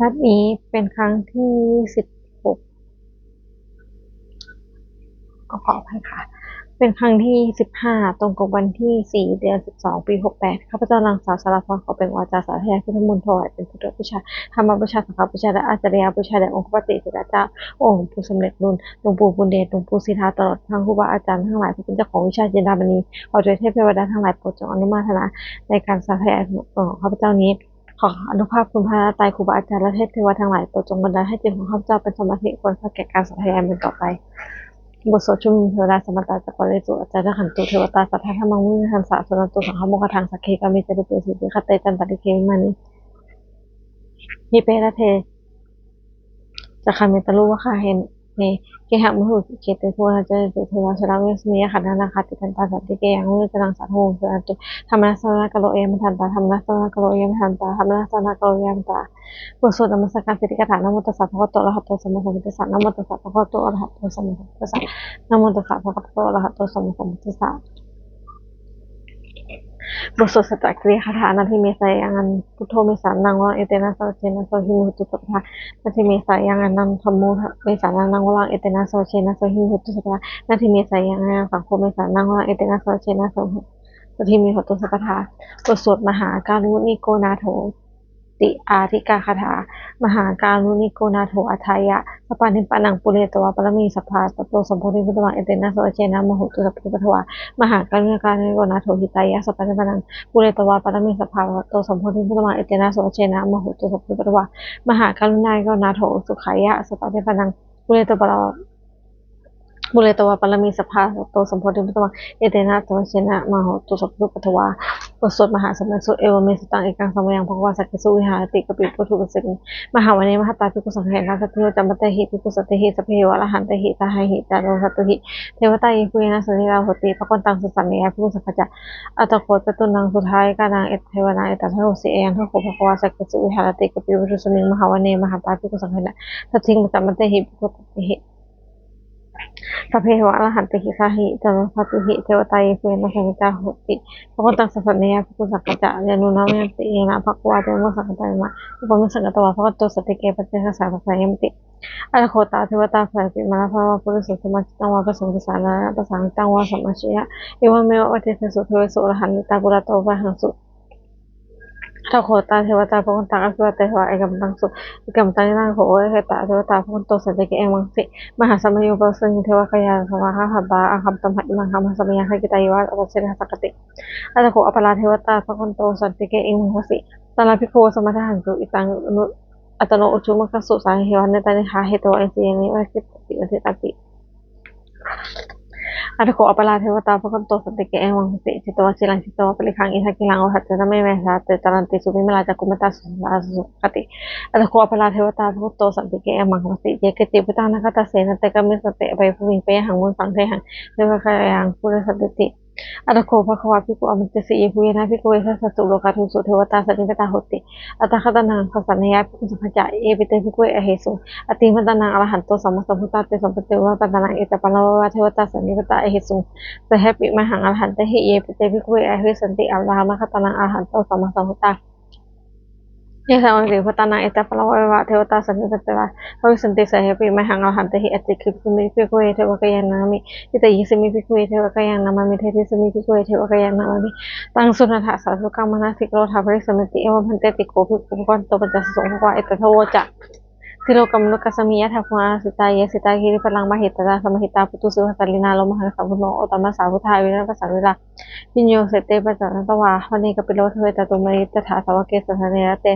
นัดนี้เป็นครั้งที่สิบหกขอขออภัยค่ะ เป็นครั้งที่สิบห้าตรงกับวันที่สี่เดือนสิบสองปีหกแปดข้าพเจ้านางสาวสารพรขอเป็นวาจาสาธยายพุทธมนต์ถวายเป็นพุทธบูชาธรรมบูชาสังฆบูชาและอาจารยบูชาแด่องค์พระปฏิเสดเจ้าองค์ผู้สำเร็จรุ่นหลวงปู่บุญเดชหลวงปู่ศิทาตลอดทั้งครูบาอาจารย์ทั้งหลายผู้เป็นเจ้าของวิชาเจนดามณีขอโดยเทพเทวดาทั้งหลายโปรดจงอนุโมทนาในการสาธยายของข้าพเจ้านี้ ขออนุภาพคุณพระตายครูบาอาจารย์และเทพเทวดาทั้งหลายโปรดจงบันดาลให้จิตของข้าพเจ้าเป็นสมาธิควรค่าแก่การสาธยายเป็นต่อไปบทสวดชุมนุมเทวดาสมตตาจักรเลสุอาจารย์ขันตุเทวตาสัทธาธรรมังมุนิทันสาสนตุสังฆโมกทังสักเคกามิจตุเปสิติคเตจันตติเควิมานิฮิเประเทจะคามิตลุวะคาเห็น เนเกหะมุหุเกเตโทนาเจตุเทวาชราเวสเนียขันนานาคาติกันตาสัตติเกยังมุนิจนังสัทโหเสอันตุธรรมนัสสนากโลเอมทันตาธรรมนัสสนากโลเอมทันตาธรรมนัสสนากโลเอมตาบทสวดนมัสการสิทธิกถานะโมตัสสะภะคะวะโตอะระหะโตสัมมาสัมพุทธัสสะนะโมตัสสะภะคะวะโตอะระหะโตสัมมาสัมพุทธัสสะนะโมตัสสะภะคะวะโตอะระหะโตสัมมาสัมพุทธัสสะ บทสวดสัจจกริยคาถานาทีเมสายังอันพุทโธเมสานังวะเอเตนะโสเชนะโสหิมุตุสัพพะนาทีเมสายังอันนันธรรมโมเมสานังวะเอเตนะโสเชนะโสหิมุตุสัพพะนาทีเมสายังอันสังโฆเมสานังวะเอเตนะโสเชนะโสหิมุตุสัพพะบทสวดมหาการุณิโกนาโถ ติอาธิกาคาถา มหาการุณิโกนาโถอัทายะสปานิปานังปุเรตวะปรมีสัพพาตโตสมโพธิพุทธวังเอเตนะโสเจนะมหุตุสัพพุทธวามหาการุณิการุณิโกนาโถหิตายะสปานิปานังปุเรตวะปรมีสัพพาตโตสมโพธิพุทธวังเอเตนะโสเจนะมหุตุสัพพุทธวามหาการุณาโกนาโถสุขายะสปานิปานังปุเรตวะ บุเรตวะปรมีสภาโตสมโพธิพุทธวังเอเตนะโสเจนะมโหตุสัพพุทวาบทสวดมหาสมัยสุเอวเมสตังเอกังสมยังภควาสักกิสุวิหารติกปิปุถุกสิงมหาวันเนมหาตาภิกขุสังเขนาสัตถิโยจัมปเตหิภิกขุสัตถิสพเพวะละหันเตหิตาหิหิตาโรสัตุหิเทวตายิคุยนะสุนิราโหติพระคนตังสุสันเนียภิกขุสัพพจะอัตโคตตุนังสุท้ายกานางเอตเทวนาเอตัทโหสิเอยังทุกขภควาสักกิสุวิหารติกปิปุถุสมิงมหาวันเนมหาตาภิกขุสังเขนะสัตถิงจัมปเตหิภิกขุสัตถิหิ สัพเพวะอรหันติหิสาหิจารุสัตุหิเทวตายเวนะสังฆจาโหติพระคนตังสัพพเนียภิกขุสักกะจะเรนุนาเมติเอนะภควาเตมะสังฆตายมะอุปมิสังฆตวะพระกัตโตสติเกปัจเจกสาภะสายมติอรโคตาเทวตาภายปิมานะภาวะปุริสุสมัจตังวะปะสังสานะปะสังตังวะสัมมาชยะเอวเมวะวัติเสสุเทวสุอรหันติตากุระโตวะหังสุ ถ้าโคตาเทวตาพระคนตังอภิวัตเตวะเอกมตังสุเอกมตังนิรังโหเอเกตาเทวตาพระคนโตสัจจเกเอมังสิมหาสมัยโยปสังเทวกยาสวะหะหับบาอังคัมตมหัอิมังคัมสมัยคกิตายวะอัปเสหสักกติอัตโคอปราเทวตาพระคนโตสัจจเกเอมังสิตาลาภิโคสมัทหังสุอิตังนุอัตโนอุชุมกัสสุสาเหวันเนตานิหาเหตวะเอเสียนิวะกิตติวะเทตติ อัตโคอปราเทวตาพระคนโตสันติเกเอวังสิจิตวสิลังจิตวปริคังอิทักิลังโอหัตเตนะไม่แมสาเตตารันติสุภิมลาจักุมตาสุสาสุคติอัตโคอปราเทวตาพระคนโตสันติเกเอวังสิเยกติพุทธานาคตาเสนเตกมิสเตไปภูมิเปหังมุนสังเทหังเทวคายังพุทธสันติ อัตโคภควาพิกขุอมิตสีเยภูยนะพิกุเวสัสสุโลกาทุสุเทวตาสันติตาหติอัตถคตนังขสันยาพิกขุสัพพจะเอปิเตพิกุเอเหสุอติมัตตนังอรหันโตสัมมาสัมพุทธาเตสัมปเตวะปัตตนังเอตปัลลวะเทวตาสันนิปตาเอเฮสุสหปิมหังอรหันเตหิเยปิเตพิกุเอเฮสันติอัลลาหมะคตนังอรหันโตสัมมาสัมพุทธา เยสังเดพัตตนังเอตปัลลวะเทวตาสันนิปตาภวิสันติสหปิมหังอรหันเตหิอติคิปสมิภิกขุเอเทวกยันามิอิตยิสมิภิกขุเอเทวกยังนามิเทติสมิภิกขุเอเทวกยังนามิตังสุนันทะสาสุกังมนาสิกโรธาภริสมิติเอวพันเตติโกภิกขุกันโตปัจจสงฆ์วะเอตทโวจะสิโลกัมนุกัสสมิยะทัพมาสิตายะสิตาคิริพลังมหิตตาสมหิตาปุตุสุหัตลินาโลมหังสัมพุโนโอตมะสาพุทธาวินัสสาวิลาปิญโยเสเตปัจจันตวาวันนี้กปิโลเทวตตุมริตถาสาวเกสันเนรเต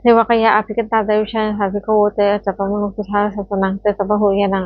เทวกยาอภิกันตาเดวิชันสาภิโกเตจัปปมนุสุทาสัสนังเตสัพพุยานัง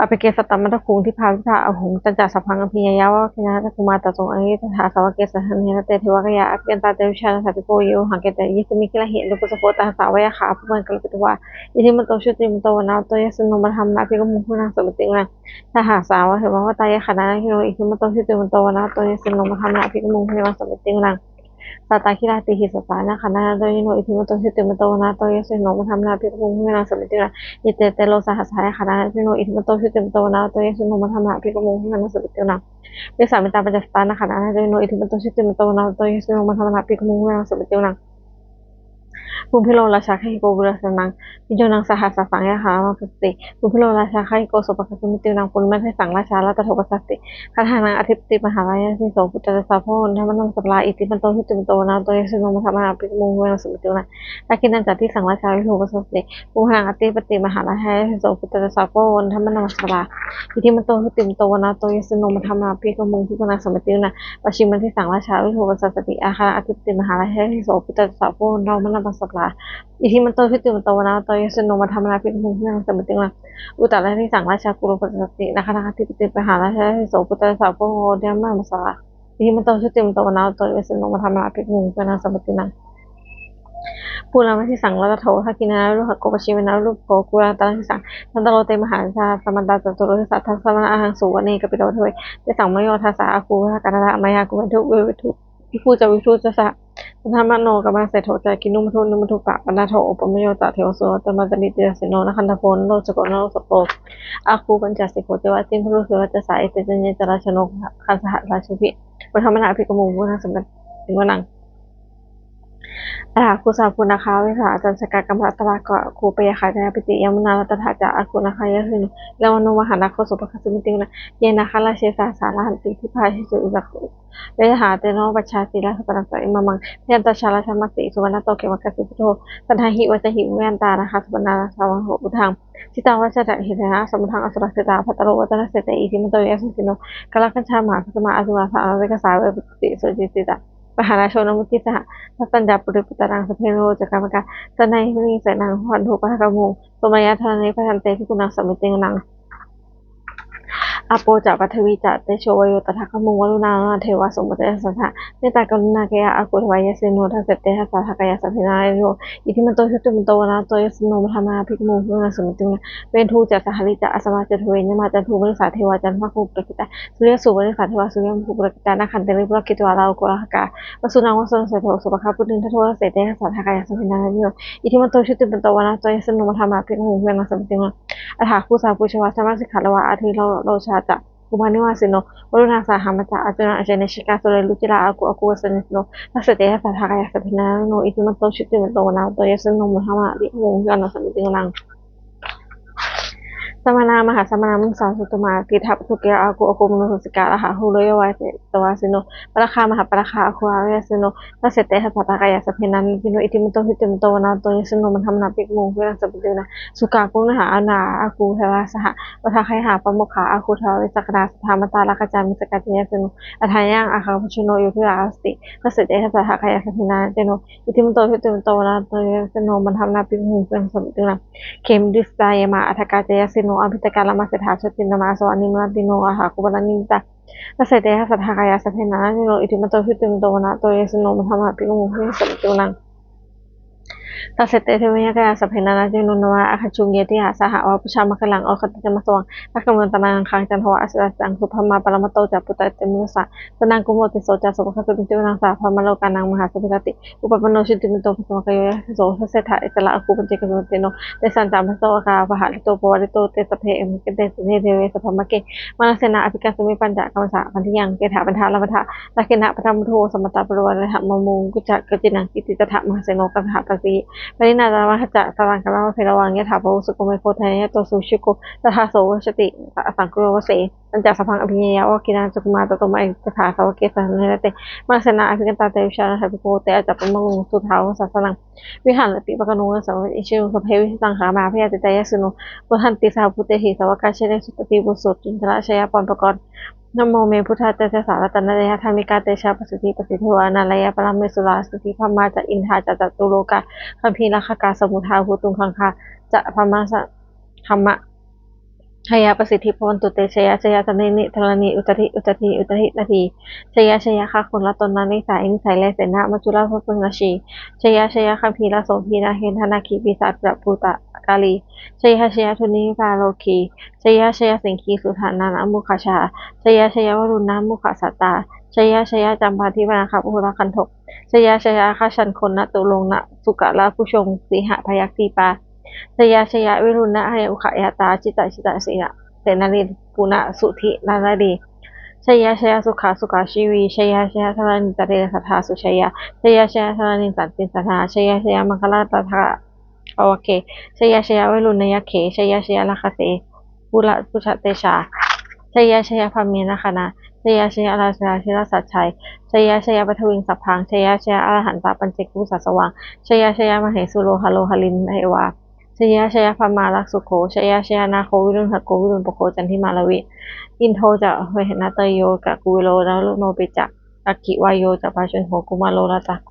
อนุสัสสะมะกังหาเปเกสตัมมัตคุงที่พาวิภาอหุงจันจาสัพพังอภิยยาวะคินาตคุมาตจงอังยิตถาสาวเกสหันเนรเตเทวกยาอภิกันตาเตวิชาสัพพิโกโยหังเกตยิสมิกิละเหตุลุปสโพตาสาวะขาผู้มันกลปิตวาอิทิมันโตชุติมันโตวนาโตยสนุมธรรมนาภิกมุขุนังสมติงนังถ้าหาสาวะเถวะวตายขณะนั้นคิโนอิทิมันโตชุติมันโตวนาโตยสนุมธรรมนาภิกมุขุนังสมติงนัง สัตตาคิราติหิสตานะขันนาโดยโนอิทิมโตสิติมโตนาโตยสิโนมธรรมนาภิกขุมุนาสมิตินาอิเตเตโลสหัสหายขันนาโดยโนอิทิมโตสิติมโตนาโตยสิโนมธรรมนาภิกขุมุนาสมิตินาวิสามิตาปัจจสตานะขันนาโดยโนอิทิมโตสิติมโตนาโตยสิโนมธรรมนาภิกขุมุนาสมิตินา ภูมิโลราชาไคโกบุรสนังวิจนังสหัสสังยาหามาสติภูมิโลราชาไคโกสุปคัสมิตินังปุณมัทสังราชาลัตโทปัสติคาถานังอธิปติมหาลายาสิโสปุตตะสาโพนธรรมนังสัปลาอิติมันโตหิติมโตนาโตยสิโนมธรรมนาปิมุงเวนัสมิตินะตากินันจัตติสังราชาวิโทปัสสติภูมินังอธิปติมหาลายาสิโสปุตตะสาโพนธรรมนังสัปลา อิติมันโตหิติมโตนาโตยสิโนมธรรมนาปิกมุงพิกุณาสมิตินะปชิมันที่สังราชาวิโทปัสสติอาคาอธิปติมหาลายสิโสปุตสาโพนธรรมนังสัปลาอิทิมันโตพิติมโตนะโตยสนมาธรรมนาพิมุขยังสมติงอุตตะที่สังราชากุลปสตินะคะนะคะที่ปฏิปหาราชาโสปุตสาวโพเดียมามาสละอิทิมันโตพิติมโตนะโตยสนมาธรรมนาพิมุขยังสมตินัง ปูรามาที่สังรัตโททักินารุหโกปชิมนารุโกกุราตาที่สังนันตโลเตมหาชาสมันตาจตุโรทิสัทธัสมะอาหังสุวเนกปิโดทวยจะสังมโยทัสสาคูทการะมายากุเวทุเวทุพิคูจะวิทุจะสะธรรมโนกรรมเสถโทจกินุมทุนุมทุปะปนาโทอุปมโยตะเทวโสตมัตติเตสิโนนคันธพลโลจโกโนสโปกอาคูปัญจสิโกเจวะติมพุรุสวัจสายเตจเนจราชนกคันสหราชุพิปธรรมนาภิกมุงพุทธสมบัติถึงวนัง อาคุสาพุนะคะวิสาจันสกากรรมรัตระกะคูปยาคาจาปิติยมนารัตถาจาอากุนะคะยะคือแล้วโนวหานาโคสุปคัสมิติงนะเยนะคาราเชสาสาราหันติทิพาชิสุจักเวหาเตโนปัชชาติลาสปรังสอิมามังเพียนตชาลาชมัสติสุวรรณโตเกมักสิพุทโธสันทหิวัจหิเวนตานะคะสุวรรณาสาวังโหบุทังจิตาวัชจะหินะสมุทังอสุรเสตาพัตโรวัจนะเสตอิทิมันโตยสุสิโนกาลกัญชามหาสมาอสุมาสาเวกสาเวปติสุจิติตา มหาราชนมุติสหทัสัญญาปุริปุตรังสเพโรจักรรมการสนัยมีสนังหันโทปะกะมุงสมัยธานิพระทันเตพิกุณังสมิติงนัง อโปจะปัทวีจะเตโชวโยตถาคมุงวรุณาเทวสมบัติสัทธะเมตตากรุณาเกยะอากุทวายเสโนทัสเสเตหัสสะทะกายสัพพินาโยอิทิมันโตชุตุมันโตนะโตยสโนมธรรมาภิกมุงพุทธสมิติงเวนทูจะสหริจะอสมาจะทเวนยมาจันทูบริษัทเทวจันทภคุปรกิตาสุริยสุบริษัทเทวสุริยมุปรกิตานาคันเตริปรกิตวาลาโกรหกาวสุนังวสุนเสโทสุปคาปุตินทโทเสเตหัสสะทะกายสัพพินาโยอิทิมันโตชุตุมันโตนะโตยสโนมธรรมาภิกมุงพุทธสมิติงอัฏฐาคูสาปุชวาสมาสิกขาลวะอาทิโลโลชาตะุมานิวาสิโนวรุณาสาหามัจจะอาจุนาเจเนชิกาสุเรลุจิลาอากุอากุวสนิสโนนัสเตยสัทากายสัพพินาโนอิติมัตโตชิติมัตโตนาโตยสนโนมุหามะลิวงยานัสมิติงนัง ณามุสาสุตมากิทัพทุกยอากุอกุมนุสิกาละหะหูโรยวายเตวาสิโนปราคามหาปราคาอาคุอาเวสิโนทัเสเตหัสตากายาสเพนันกิโนอิติมโตหิติมโตนาโตยสิโนมันทำนาปิกมงเวรัสปุตินะสุกากุนหาอนาอากูเทวาสหะปทาไคหาปมุขาอาคูทวิสกดาสธามตาลกจามิสกัจเยสิโนอัทายังอาคังพุชโนยุทิราสติทัเสเตหัสตากายาสเพนันเจโนอิติมโตหิติมโตนาโตยสิโนมันทำนาปิกมงเวรัสปุตินะเขมดิสตายมาอัทกาเจยสิโนอภิจการมาเสถาชตินมาสวานิมรติโนอาหาคุปรนิตานัสเตยสัทธากายสัทเทนานิโนอิทิมโตหุติมโตนะโตเยสโนมธรรมะปิโมหิสัมตุนัง จเสตเทวิยกาสัพเพนานาจินุนวะอาคชุงเยติหาสหะวะพุชามะขลังอคัตจมาสวงทักกำลังตนาคังจันทวะอสจังสุภมาปรมโตจัปุตตะเจมุสะตนังกุโมติโสจัสสุภคตุติวนังสาพมโลกานังมหาสัพพิติอุปปโนชิติมิโตปสมกโยโสเสถะอิตละอคุปัญจกสุติโนเตสันจามโสกาปหะลิโตปวาริโตเตสเพเอมเกเตสเนเทเวสพมะเกมานัสนาอภิกัสมิปัญจกรรมสาพันธิยังเกถาปัญทาลพัทะตะเกนะปฐมโทสมตาปรวะระหะมมุงกุจักกจินังกิติตถะมหาเสโนกัสหะปะสีปรินาตามหจะตรังกะลาเพรวังยะถาภวสุโกเมโคไทยะโตสุชิโกตถาโสวชติสังกุโรวเสตัญจสัพพังอภิญญาวกินาจุกุมาตโตมาอิตถาสาวเกสันเนเตมาสนาอภิกันตาเตวิชานะภิโกเตอจัปปมังสุทาวสัสนังวิหารติปะกนุสาวอิชิวสเพวิสังขามาพยาติตยสุโนปุถันติสาพุเตหิสวกาเชเนสุตติบุสุจินทระชยาปอนปกรณ์ นโมเมพุทธาเตชะสารตันนายธรรมิกาเตชะปสิทธิปสิทธิวานาลยะปรามเมสุราสติพมาจะอินทาจะจัตุโลกาคัมภีราคกาสมุทาภูตุงคังคาจะพมาสธรรมะชยาประสิทธิพรตุเตชยาชยาตเนนิธรณีอุตริอุตริอุตรินาทีชยาชยาค่ะคนละตนนานิสายนิสัยแลเสนามัจุลาพพุนาชีชยาชยาคัมภีราโสพีนาเฮนธนาคีปิสัตระปูตะ กาลีชยาชยาทุนิกาโลคีชยาชยาสิงคีสุธานานามุขชาชยาชยาวรุณนามุขสัตตาชยาชยาจำปาทิวนาคาปุรคันทกชยาชยาข้าชันคนนะตุลงนะสุกะละผู้ชงสีหะพยักตีปาชยาชยาวิรุณนะหยอุขยาตาจิตตจิตตสีนะเตนารินปุณะสุธินานาดีชยาชยาสุขาสุขาชีวีชยาชยาธานิตเรสัทธาสุชยาชยาชยาธานิสันติสัทธาชยาชยามังคลาตถา โอเคชยาชยาวิรุณนยเขชยาชยาลคเสปุระปุชเตชาชยาชยาพามีนะคณะชยาชยาราชาชิรสัจชัยชยาชยาปทวิงสัพพังชยาชยาอรหันตาปัญเจกุสัสวังชยาชยามเหสุโลหะโลหลินเทวาชยาชยาพมาลักสุโขชยาชยานาโควิรุณหโกวิรุณปโคจันทิมาลวิ อินโทจะเวหนาเตโยกะกุวิโลนะลุโนปิจัก อากิวายโยจะปาชนโหกุมาโลราตาโก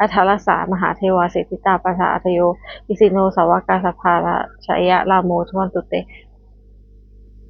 อัทารสามหาเทวาเสติตาปัสาอัตโยอิสิโนสาวกาสภาราชยะลาโมทวันตุเต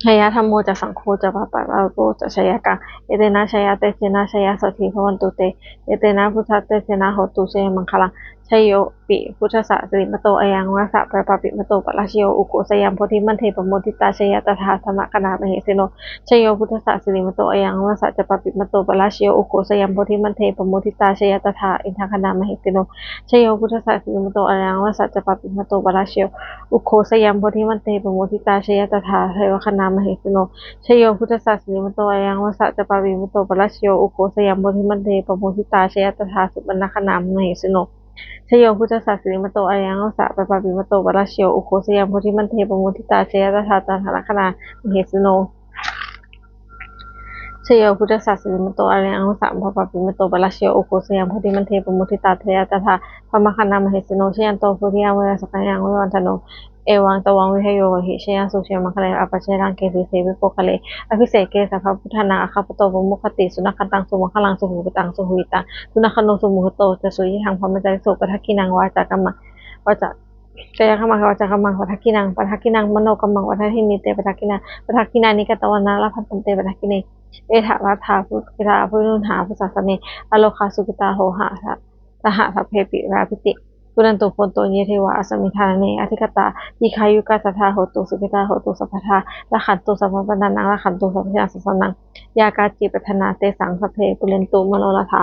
ชยธรรมโมจะสังโฆจะปะปะราโกจะชยกังเอเตนะชยเตเชนะชยสถิพวันตุเต เอเตนะพุทธเตเชนะโหตุเชมังคลัง ชยโยปิพุทธสสะสิริมโตอยังวะสะปะปะปิมโตปะราชโยอุโกสยัมโพธิมันเทปโมทิตาชยตถาธรรมคณามเหสิโนชยโยพุทธสสะสิริมโตอยังวะสะจะปะปิมโตปะราชโยอุโกสยัมโพธิมันเทปโมทิตาชยตถาอินทคณามเหสิโนชยโยพุทธสสะสิริมโตอยังวะสะจะปะปิมโตปะราชโยอุโคสยัมโพธิมันเทปโมทิตาชยตถาเทวคณามเหสิโนชโยพุทธศาสนิมโตอายังวสัจจปาวิมโตปรัชโยอุโกสยามบริมันเทปโมทิตาชยตถาสุบรรณคณามเหสโน ชโยพุทธศาสนิมโตอายังวสัจปปาปิมโตปรัชโยอุโคสยามโพธิมันเทปมุทิตาเชยตถาตันคณามเหสโนชโยพุทธศาสนิมโตอายังวสัจปปาปิมโตปรัชโยอุโคสยามโพธิมันเทปมุทิตาเชยตถาพมคณามเหสโนชยันโตพุทธิยามเวสกัญญังวิวันธโน เอวังตวังวิหโยหิชยสุเชมังคะเลอปัจเจรังเกสีเสวิโปคะเลอภิเศกเกสัพพพุทธนาอคาปโตวมุขติสุนัขตังสุมังคลังสุหูปตังสุหุยตังสุนัขโนสุมุหโตจะสุยทังพรหมจาริสุปทักกินังวาจากัมมังวาจาจยกัมมังวาจากัมมังปทักกินังปทักกินังมโนกัมมังวัฏหินิเตปทักกินังปทักกินานิกตวนาลพันตเตปทักกิเนเอถาวัฏาภุกิตาภุนุหาภุสัสเนอโลคาสุกิตาโหหะสหสัพเพปิราพิติ กุนันตุพนโตเยเทวะอสมิทานเนอธิกตาอิคายุกาสัทธาโหตุสุขิตาโหตุสัพพทาละขันตุสัพพปนานังละขันตุสัพพยาสัสนังยากาจิปัฒนาเตสังสเพปุเรนตุมโนลทา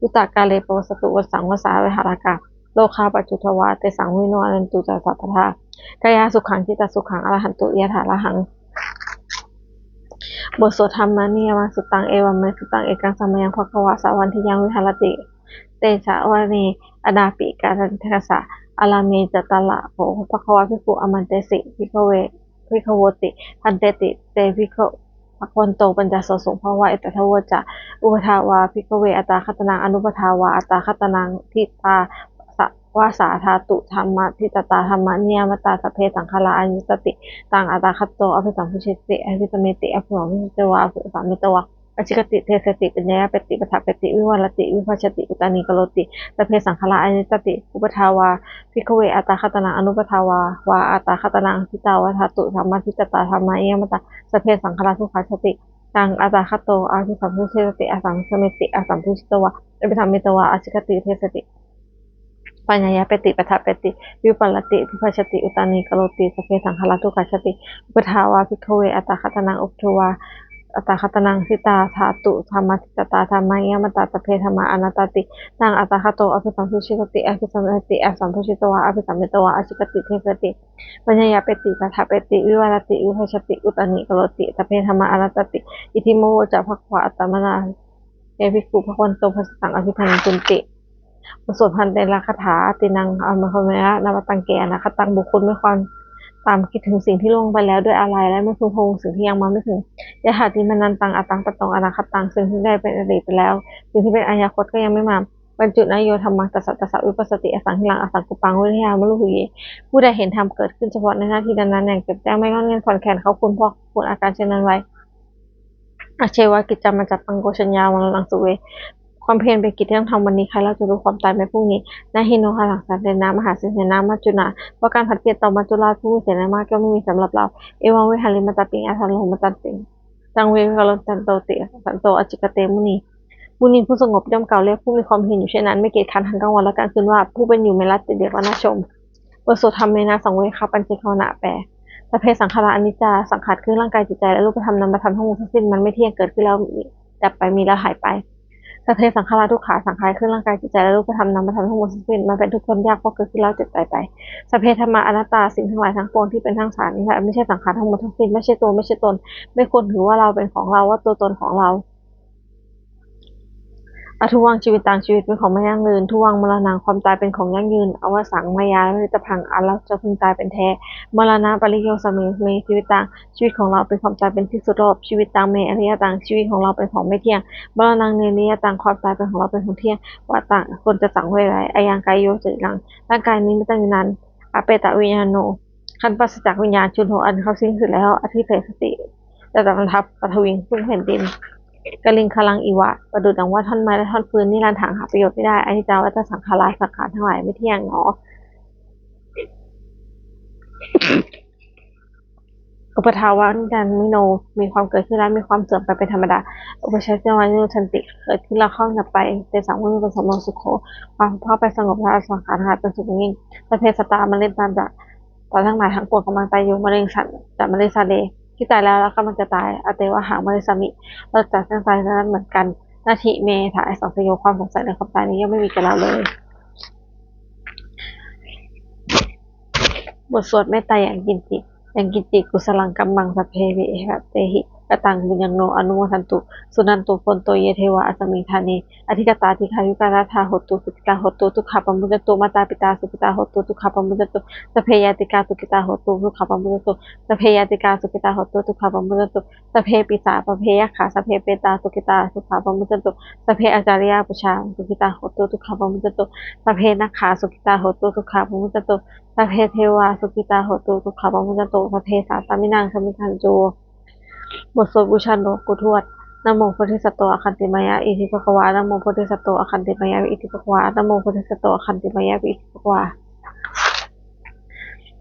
ยุตากาเลปวสตุวสังวสาวิหารากาโลคาปัจจุทวาเตสังวิโนอนันตุจัสสัพพทากายาสุขังจิตตสุขังอรหันตุยะถาละหังบทสวดธรรมนิยมังสุตังเอวัมเมสุตังเอกังสัมยังภควะสาวันทิยังวิหารติ เตชะวะเน อนาปิการันเทสะอาราเมจตละโภภควะพิกุอมันเตสิพิกเวพิกโวติ พันเตติ เตพิกภควันโตปัญจโสสงภวะเอตทวจะอุปทาวาพิกเวอัตาคตนังอนุปทาวาอัตาคตนังทิตาสวาสาธาตุธรรมะทิตตาธรรมะนิยมตาสเพสังคาราอายุตติตังอัตาคตโตอภิสัมพุชิติอภิสเมติอภิสัมพุชิตวะอภิสัมมิตวะ อชิกติเทสติปัญญาปฏิปทาปฏิวิวัลติวิภัชติอุตานิกโลติตะเพสังขละอนิจติ อุปทาวาพิกเวอัตตาคตนาอนุปทาวาวาอัตตาคตนาทิตาวาทาตุธรรมทิตตาธรรมะเอยมตาสเพสังขละทุกขาชติตังอัตตาคโตอาภิสัมพุเชติอสังสมิติอสัมพุชิตวะอภิธรรมิตวะอชิกติเทสติปัญญาปฏิปทาปฏิวิปัลติวิภัชติ อุตานิกโลติสเพสังขละทุกขาชติ อุปทาวาพิกเวอัตตาคตนาอุปทวา อัตตาคตนังสิตาธาตุธรรมทิตตาธรรมะยมตาตเพธรรมะอนัตตติตังอัตตาคโตอภิสัมพุชิตติอภิสัมมิติอสัมพุชิตวะอภิสัมมิตวะอชิกติเทสติปัญญายปฏิปทาปฏิวิวารติวิภัชติอุตานิกโลติตเพธรรมะอนัตตติ อิทิโมโวจะภควะอัตมนาเอภิกุภควันโตภสตังอภิธรรมจุนติสวดพันเตละคาถาตินังอมคเมระนวตังเกนะคตังบุคคลไม่ควร ตามคิดถึงสิ่งที่ล่วงไปแล้วด้วยอะไรและไม่พึงพงสิ่งที่ยังมาไม่ถึงยะถาติมานันตังอัตังปตองอนาคตังสิ่งที่ได้เป็นอดีตไปแล้ว สิ่งที่เป็นอนาคตก็ยังไม่มาบรรจุนโยธรรมังตัสสะตัสสะวิปัสสติอสังหิลังอสังกุปังวิทยามลุหุเยผู้ใดเห็นธรรมเกิดขึ้นเฉพาะในหน้าที่นั้นๆอย่างเก็บแจ้งไม่งอนเงินผ่อนแขนเขาคุณพ่อคุณอาการเช่นนั้นไว้อาเชวะกิจจามาจับปังโกชัญญาวังลังสุเว ความเพียรเป็นกิจที่ต้องทำวันนี้ใครเราจะรู้ความตายในพรุ่งนี้นาฮิโนหาหลังสารเดนน้ำมหาเสนามัจจุนาว่าการผัดเปลี่ยนต่อมัจจุราชผู้มีเสนามากก็ไม่มีสำหรับเรา เอวังเวหาริมาตติงอาสันโลมาตันติงตังเวกาลตันโตติสันโตอจิกเตมุนีมุนีผู้สงบย่อมเก่าเรียกผู้มีความเห็นอยู่เช่นนั้นไม่เกียจคันทั้งกลางวันและกลางคืนว่าผู้เป็นอยู่ไม่รัดติดเดียวว่าน่าชมบทสวดธรรมเมนาสังเวคาปัญจภานาแปลสพเพสังขารอนิจจาสังขารคือร่างกายจิตใจและรูปธรรมนามธรรมทั้งหมดทั้งสิ้นมันไม่เที่ยงเกิดขึ้นแล้วดับไปมีแล้วหายไป สพเพสังขาราทุกขาสังขารขึ้นร่างกายจิตใจและรูปธรรมนามธรรมทั้งหมดสิ้นเป็นมาเป็นทุกคนยากเพราะเกิดขึ้นแล้วเจ็บตายไปสพเพธรรมะอนัตตาสิ่งทั้งหลายทั้งปวงที่เป็นทั้งสารนี้ค่ะไม่ใช่สังขารทั้งหมดทั้งสิ้นไม่ใช่ตัวไม่ใช่ตน ไม่ควรถือว่าเราเป็นของเราว่าตัวตนของเรา อทุวังชีวิตต่างชีวิตเป็นของไม่ยั่งยืน ทุวังมรณะความตายเป็นของยั่งยืน อวสังมายาและจะพังอันเราจะพึงตายเป็นแท้ มรณะปริโยสเมเมชีวิตต่างชีวิตของเราเป็นความตายเป็นที่สุดรอบชีวิตต่างเมอริยต่างชีวิตของเราเป็นของไม่เที่ยง มรณะเนริยต่างความตายเป็นของเราเป็นของเที่ยงว่าต่างคนจะสั่งไว้ไรอายังกายโยจิรังร่างกายนี้ไม่ตั้งอยู่นั้นอเปตะวิญญาโนคันปัสจากวิญญาณชุนโหอันเขาสิ้นสุดแล้วอธิเสสติจะตำทับปฐวิงขึ้นแผ่นดิน กลิงคลังอีวะ ประดุดดังว่าท่อนไม้และท่อนฟืนนี่รันถางหาประโยชน์ไม่ได้อนิจจาวัฏสังขาราสังขารทั้งหลายไม่เที่ยงเนาะอุปทาวันดันมิโน มีความเกิดขึ้นแล้วมีความเสื่อมไปเป็นธรรมดา อุปชัยเจวานุทันติเกิดขึ้นแล้วข้าดับไปเตสังวิมุตติสมโนสุโขความเข้าไปสงบแล้วสังขารหายเป็นสุขยิ่งสพเพสตามันเล่นตามจากตอนทั้งหลายทั้งปวงกำลังตายอยู่มะเร็งสันจากมะเร็งซาเด ที่ตายแล้วแล้วกำลังจะตายอาเตวะหามาริสมิเราจากเส้นสายนั้นเหมือนกัน นาทีเมถาไอสองสยบความสงสัยในความตายนี้ยังไม่มีกับเราเลยบทสวดเมตตาอย่างกินจิอย่างกินจิกุสลังกัมมังสพเพวิหะเตหิ กตังบุญยังโนอนุโมทันตุ สุนันตุพนโตเยเทวะอัสมิงธานีอธิกตาธิคายุการาธาหตุสุกิตาหตุทุกขปมุจตุมาตาปิตาสุกิตาหตุทุกขปมุจตุสเพยติกาสุกิตาหตุทุกขปมุจตุสเพยติกาสุกิตาหตุทุกขปมุจตุสเพปิสาปเพยขาสเพเปตาสุกิตาสุขปมุจตุสเพอาจาริยาปุชาสุกิตาหตุทุกขปมุจตุสเพนักขาสุกิตาหตุทุกขปมุจตุสเพเทวาสุกิตาหตุทุกขปมุจตุสเพสาตามินังสมิคันโจ บทสวดบูชาหลวงปู่ทวดนโมพุทธิสัตโตอคันติมายะอิทิปะควานโมพุทธิสัตโตอคันติมายะอิทิปะควานโมพุทธิสัตโตอคันติมายะอิทิปะควา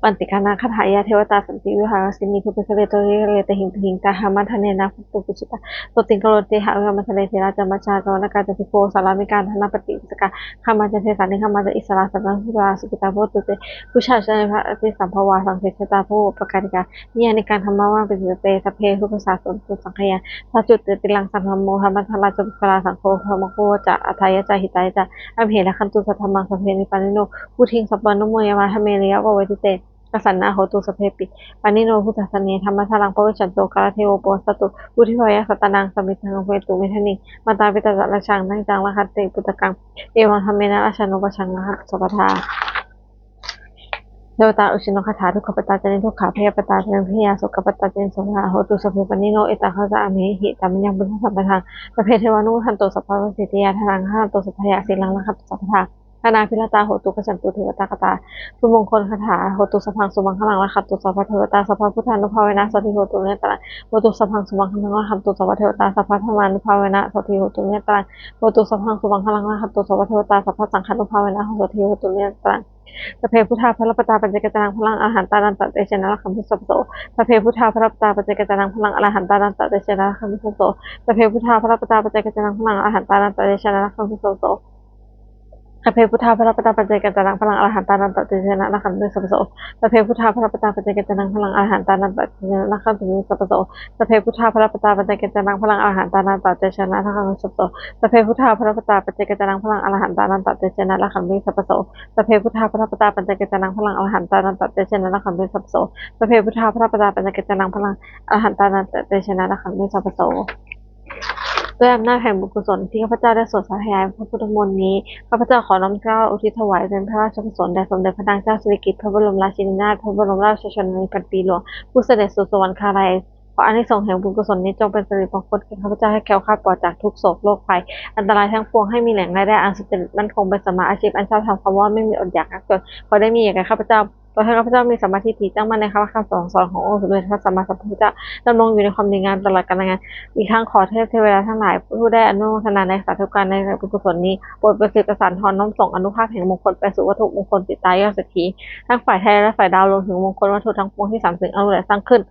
ปันติคานาคาถายาเทวตาสันติวิหารสินีคุปเสเลโตเรเลตหิงหิงตาหามัทเนนะพุตุกุชิตาตติงกโรเตหะกามัทเลเทราจามาชากรนกาจติโพสารามิการธนปฏิสกาขามาจะเทสานิขามาจะอิสระสังฆพุทธาสุกิตาโพตุเตผู้ชาชนพระอติสัมภวาสังเสชตาโพประการกาเนี่ยในการทำมาว่างเป็นเตสเพทุกภาษาสนตุสังขยาพระจุดติลังสังธรรมโมธรรมทาราจบุคลาสังโฆธรรมโคจะอัทายะจาหิตายจะอภิเหระคันตุสัทธมังสเพนิปานิโนผู้ทิ้งสัพพนุโมยามาทเมริยะวเวทิเต กสันนาโหตุสเพปิปานิโนพุทธสเนธรรมทารังปวิชันโตกาลเทโวโปสตุอุทิพยสัตนังสมิทังเวตุเมทนิมาตาปิตาจัลชังนังจังละคัตติปุตตกังเอวังธรรมเมนะราชานุปชังละหัสปทาเดวตาอุชินคาถาทุกขปตาเจนิทุกขาพยาปตาเจนิพยาสุขปตาเจนิสมาโหตุสเพปานิโนเอตังขะจะอเมหิตามัญญังบุญสัมปทางประเพเทวานุทันโตสัพพะสิทธิยาทารังห้าโตสัพพยาสิลังละคัตสัพพทา คณาพิรตาโหตุกฉันตุเทวตากตาสุมงคลคาถาโหตุสพังสุมังคลังละขัตตุสัพพะเทวตาสัพพะพุทธานุภาเวนะสติโหตุเนตรังโหตุสพังสุมังคลังละขัตตุสัพพะเทวตาสัพพะธรรมานุภาเวนะสติโหตุเนตรังโหตุสพังสุมังคลังละขัตตุสัพพะเทวตาสัพพะสังฆานุภาเวนะสติโหตุเนตรังสพเพพุทธาพระปตาปัญจกจานังพลังอาหารตานันตเตชนะละคัมพิสัพโสสพเพพุทธาพระปตาปัญจกจานังพลังอาหารตานันตเตชนะละคัมพิสัพโสสพเพพุทธาพระปตาปัญจกจานังพลังอาหารตานันตเตชนะละคัมพิสัพโส สพเพพุทธาพระปตาปัจเจกตานังพลังอรหันตานันตเตชนะนักขันตุสัพโสสพเพพุทธาพระปตาปัจเจกตานังพลังอรหันตานันตเตชนะนักขันตุสัพโสสพเพพุทธาพระปตาปัจเจกตานังพลังอรหันตานันตเตชนะนักขันตุสัพโสสพเพพุทธาพระปตาปัจเจกตานังพลังอรหันตานันตเตชนะนักขันตุสัพโสสพเพพุทธาพระปตาปัจเจกตานังพลังอรหันตานันตเตชนะนักขันตุสัพโสสพเพพุทธาพระปตาปัจเจกตานังพลังอรหันตานันตเตชนะนักขันตุสัพโส ด้วยอำนาจแห่งบุญกุศลที่ข้าพเจ้าได้สวดสาธยายพระพุทธมนต์นี้ข้าพเจ้าขอน้อมเกล้าอุทิศถวายเป็นพระราชกุศลแด่สมเด็จพระนางเจ้าสิริกิติ์พระบรมราชินีนาถพระบรมราชชนนีพันปีหลวงผู้เสด็จสู่สวรรคาลัยขออานิสงส์แห่งบุญกุศลนี้จงเป็นสิริมงคลแก่ข้าพเจ้าให้แคล้วคลาดปลอดจากทุกโศกโรคภัยอันตรายทั้งปวงให้มีแหล่งรายได้อันสุจริตมั่นคงเป็นสมาอาชีพอันชอบธรรมคำว่าไม่มีอดอยากนักจนขอได้มีอย่างแก่ข้าพเจ้า ขอให้ข้าพเจ้ามีสัมมาทิฏฐิตั้งมั่นในคำคำสอนสอนขององค์สมเด็จพระสัมมาสัมพุทธเจ้าดำรงอยู่ในความดีงามตลอดกาลนาน อีกทั้งขอเทพเทวดาทั้งหลายผู้ได้อนุโมทนาในสาธุการในบุญกุศลนี้โปรดประสิทธิ์ประสานทอนน้อมส่งอนุภาพแห่งมงคลไปสู่วัตถุมงคลติดตายยอดเศรษฐีทั้งฝ่ายไทยและฝ่ายดาวรวมถึงมงคลวัตถุทั้งปวงที่สามสิ่งอนุและสร้างขึ้น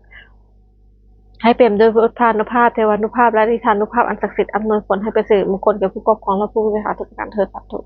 ให้เปี่ยมด้วยพุทธานุภาพเทวานุภาพและนิทานุภาพอันศักดิ์สิทธิ์อำนวยผลให้เป็นสิริมงคลแก่ผู้ครอบครองและผู้บริหารทุกการเถิดสาธุ